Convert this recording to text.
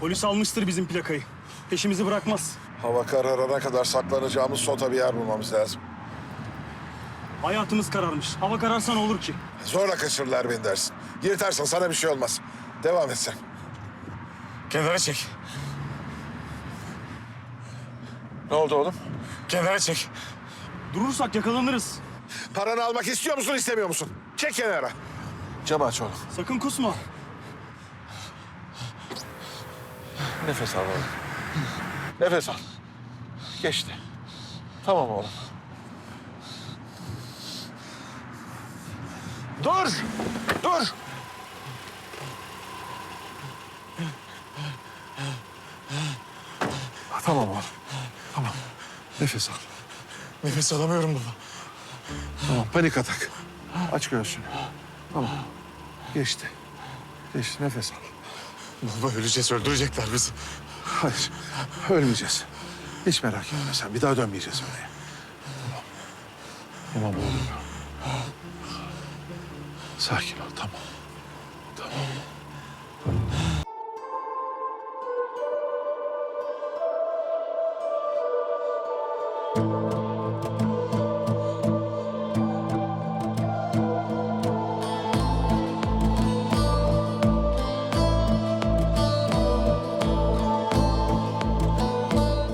Polis almıştır bizim plakayı. Peşimizi bırakmaz. Hava kararana kadar saklanacağımız sota bir yer bulmamız lazım. Hayatımız kararmış. Hava kararsa ne olur ki? Zorla kaçırırlar beni dersin. Yırtarsan sana bir şey olmaz. Devam et sen. Kenara çek. Ne oldu oğlum? Kenara çek. Durursak yakalanırız. Paranı almak istiyor musun, istemiyor musun? Çek kenara. Camı aç oğlum. Sakın kusma. Nefes al oğlum. Nefes al. Geçti. Tamam oğlum. Dur! Dur! Tamam oğlum. Tamam. Nefes al. Nefes alamıyorum baba. Tamam, panik atak. Aç göğsünü. Tamam. Geçti. Geçti, nefes al. Baba öleceğiz, öldürecekler bizi. Hayır, ölmeyeceğiz. Hiç merak etme sen. Bir daha dönmeyeceğiz oraya. Tamam. Tamam oğlum. Sakin ol, tamam. Tamam. Tamam.